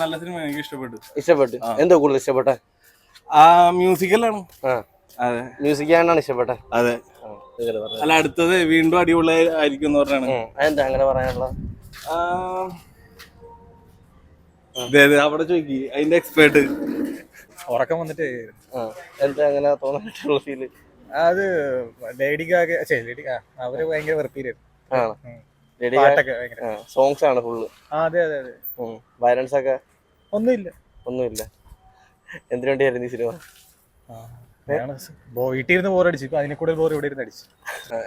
നല്ല സിനിമ എനിക്ക് ഇഷ്ടപ്പെട്ടു. ഇഷ്ടപ്പെട്ടു? എന്തോ കൂടുതൽ ഇഷ്ടപ്പെട്ട? ആ മ്യൂസിക്കലാണ്. അതെ. മ്യൂസിക് ആയിട്ടാണ് ഇഷ്ടപ്പെട്ടെ? അതെ. അല്ല അടുത്തത് വീണ്ടും അടിപൊളി ആയിരിക്കും എന്ന് പറഞ്ഞാണ്. എന്താ അങ്ങനെ പറയാനുള്ളത്? അവിടെ ചോദിക്കി അതിന്റെ എക്സ്പേർട്ട് ഉറക്കം വന്നിട്ട് എന്താ അങ്ങനെ തോന്നാനായിട്ടുള്ള ഫീൽ അത് ലേഡി ഗാഗ ലേഡി ആ, അവർ ഭയങ്കര വെറുപ്പീരായിരുന്നു. സോങ്സ് ആണ് ഫുള്ള് ആ അതെ അതെ അതെ. വയലൻസ് ഒക്കെ? ഒന്നുമില്ല. ഒന്നുമില്ല. എന്തിനു വേണ്ടിയായിരുന്നു ഈ സിനിമ? ഇപ്പൊ അതിനെ കൂടുതൽ ബോർ ഇവിടെ ഇരുന്ന് അടിച്ചു.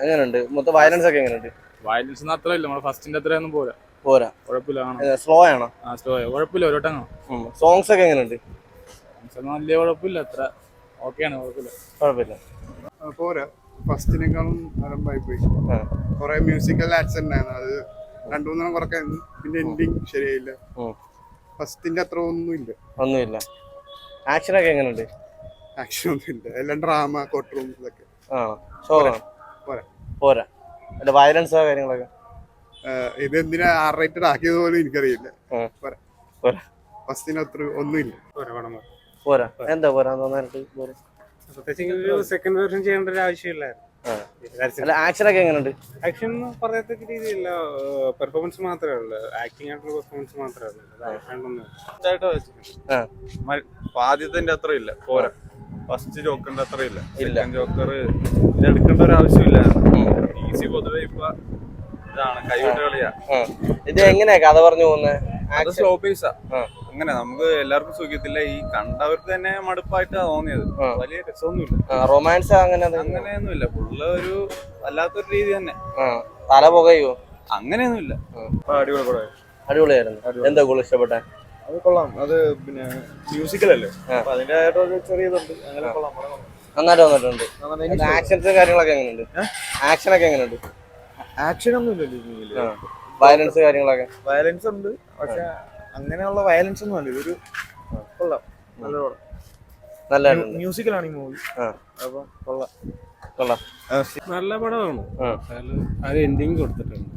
എങ്ങനെയുണ്ട്? മൊത്തം വയലൻസ് ഒക്കെ എങ്ങനെയുണ്ട്? വയലൻസ് ഒന്നും അത്ര ഇല്ല. നമ്മുടെ ഫസ്റ്റിന്റെ അത്ര ഒന്നും പോരാ. പോരാ? കുഴപ്പമില്ല സ്ലോ ആണോ? ആ സ്ലോ കുഴപ്പമില്ല സോങ്സ് ഒക്കെ എങ്ങനെയുണ്ട്? ഒന്നും വലിയ കുഴപ്പമില്ല അത്ര ഓക്കെയാണ് കുഴപ്പമില്ല. കുഴപ്പമില്ല. പോരാ. ഫസ്റ്റിനേക്കാളും പോയി. കുറെ മ്യൂസിക്കൽ ആക്സൻ ഉണ്ടായിരുന്നു അത് രണ്ടു മൂന്നെണ്ണം കുറയ്ക്കാൻ പിന്നെ എൻഡിങ് ശരിയായില്ല. ഫസ്റ്റിന്റെ അത്ര ഒന്നുമില്ല. ഒന്നുമില്ല. ആക്ഷൻ ഒക്കെ എങ്ങനെയുണ്ട് ആക്ഷൻ ഒന്നുമില്ല. എല്ലാം ഡ്രാമ കോട്ടറും ഇതൊക്കെ. ആണോ ആണ് പോരാ. പോരാ. വയലൻസോ കാര്യങ്ങളൊക്കെ? ഇത് എന്തിനാ ആർ റേറ്റഡ് ആക്കിയത് പോലും എനിക്കറിയില്ല. ആ. പോരാ. പോരാ. ഫസ്റ്റിന് അത്ര ഒന്നുമില്ല. പോരാ എന്താ പോരാ? തോന്നാനായിട്ട് പോരാ? പ്രത്യേകിച്ച് സെക്കൻഡ് വേർഷൻ ചെയ്യേണ്ട ഒരു ആവശ്യമില്ലായിരുന്നു. അല്ല ആക്ഷൻ ഒക്കെ എങ്ങനെയുണ്ട് ആക്ഷൻ പറയത്തക്ക രീതിയില്ല. പെർഫോമൻസ് മാത്രമേ ഉള്ളൂ. ആക്ടിംഗ് ആയിട്ടുള്ള പെർഫോമൻസ് മാത്രമേ ഉള്ളൂ. ആദ്യത്തിന്റെ അത്ര ഇല്ല. പോരാ. ഫസ്റ്റ് ജോക്കറിന്റെ അത്ര ഇല്ല. സെക്കൻഡ് ജോക്കർ ഇത് എടുക്കേണ്ട ഒരു ആവശ്യമില്ല. ഈസി പൊതുവെ ഇപ്പൊ ഇതാണ്. കൈവിട്ട് കളിയാ. ഇത് എങ്ങനെയാ കഥ പറഞ്ഞു പോകുന്നത് അത് സ്ലോ പേസാ ആ. അങ്ങനെ നമുക്ക് എല്ലാവർക്കും സുഖത്തില്ല. ഈ കണ്ടവർക്ക് തന്നെ മടുപ്പായിട്ടാ തോന്നിയത്. വലിയ രസമൊന്നുമില്ല. റൊമാൻസ് അങ്ങനെ അങ്ങനെയൊന്നും അങ്ങനെയൊന്നുമില്ല. ഫുള്ള് ഒരു വല്ലാത്തൊരു രീതി തന്നെ. ആ. തല പുകയോ? അങ്ങനെയൊന്നുമില്ല. അടിപൊളി പടമായി അടിപൊളിയായിരുന്നു. എന്താ കൂടുതൽ ഇഷ്ടപ്പെട്ടെ? അത് കൊള്ളാം. അത് പിന്നെ മ്യൂസിക്കൽ അല്ലേ. അപ്പൊ അതിന്റേതായിട്ടൊരു ചെറിയതുണ്ട്. അങ്ങനെ കൊള്ളാം. നന്നായിട്ട് വന്നിട്ടുണ്ട്. ആക്ഷൻസ് കാര്യങ്ങളൊക്കെ എങ്ങനെയുണ്ട്? ആക്ഷൻ ഒക്കെ എങ്ങനെയുണ്ട്? ആക്ഷൻ ഒന്നും ഇല്ല. വയലൻസ് കാര്യങ്ങളൊക്കെ? വയലൻസ് ഉണ്ട് പക്ഷെ അങ്ങനെയുള്ള വയലൻസ് ഒന്നും അല്ല. ഇതൊരു കൊള്ളാം. നല്ല പടം മ്യൂസിക്കൽ മ്യൂസിക്കലാണ് ഈ മൂവി. അപ്പം കൊള്ളാം. കൊള്ളാം. നല്ല പടമാണ്. ആ. അത് എൻഡിങ് കൊടുത്തിട്ടുണ്ട്.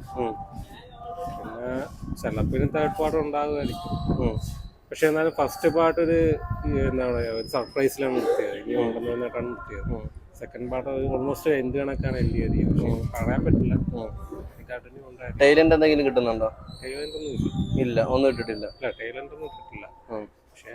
പിന്നെ ചിലപ്പിന് തേർഡ് പാർട്ട് ഉണ്ടാകുമായിരിക്കും. പക്ഷെ എന്നാലും ഫസ്റ്റ് പാർട്ട് ഒരു എന്താ പറയാ ഒരു സർപ്രൈസിലാണ് നിർത്തിയത്. ഇനി ഉണ്ടെന്ന് പറഞ്ഞിട്ടാണ് നിർത്തിയത്. സെക്കൻഡ് പാർട്ട് ഓൾമോസ്റ്റ് എൻഡ് കണക്കാണ് എൻഡ് ചെയ്തത്. പക്ഷെ പറയാൻ പറ്റില്ല. ടൈലന്റ് എന്തെങ്കിലും കിട്ടുന്നുണ്ടോ? ഇല്ല. ഒന്നും ഇട്ടിട്ടില്ല. പക്ഷെ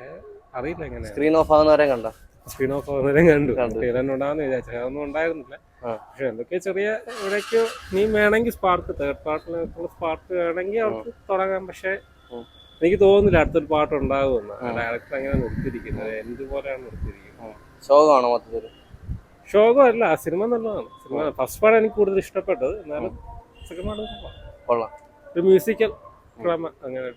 അറിയില്ല സ്ക്രീൻ ഓഫ് ആകുന്നവരെ കണ്ട? സ്ക്രീൻ ഓഫ് ആവുന്നവരെയും കണ്ടു. ടൈലന്റ് ഉണ്ടാകുന്ന വിചാരിച്ചു. അതൊന്നും ഉണ്ടായിരുന്നില്ല. പക്ഷെ എന്തൊക്കെ ചെറിയ ഇവിടേക്ക് നീ വേണമെങ്കിൽ സ്പാർക്ക് തേർഡ് പാർട്ടിലുള്ള സ്പാർക്ക് വേണമെങ്കിൽ അവർക്ക് തുടങ്ങാം. പക്ഷെ എനിക്ക് തോന്നുന്നില്ല അടുത്തൊരു പാട്ട് ഉണ്ടാകുമെന്ന് ഡയറക്ടർ അങ്ങനെ നിർത്തിയിരിക്കുന്നത്. എന്ത് പോലെയാണ് നിർത്തിയിരിക്കുന്നത് ശോകമാണോ മൊത്തത്തിൽ ശോകമല്ല സിനിമ നല്ലതാണ്. സിനിമ ഫസ്റ്റ് പാർട്ട് എനിക്ക് കൂടുതൽ ഇഷ്ടപ്പെട്ടത്. എന്നാലും കൊള്ളാം. ഒരു മ്യൂസിക്കൽ ഡ്രാമ അങ്ങനെ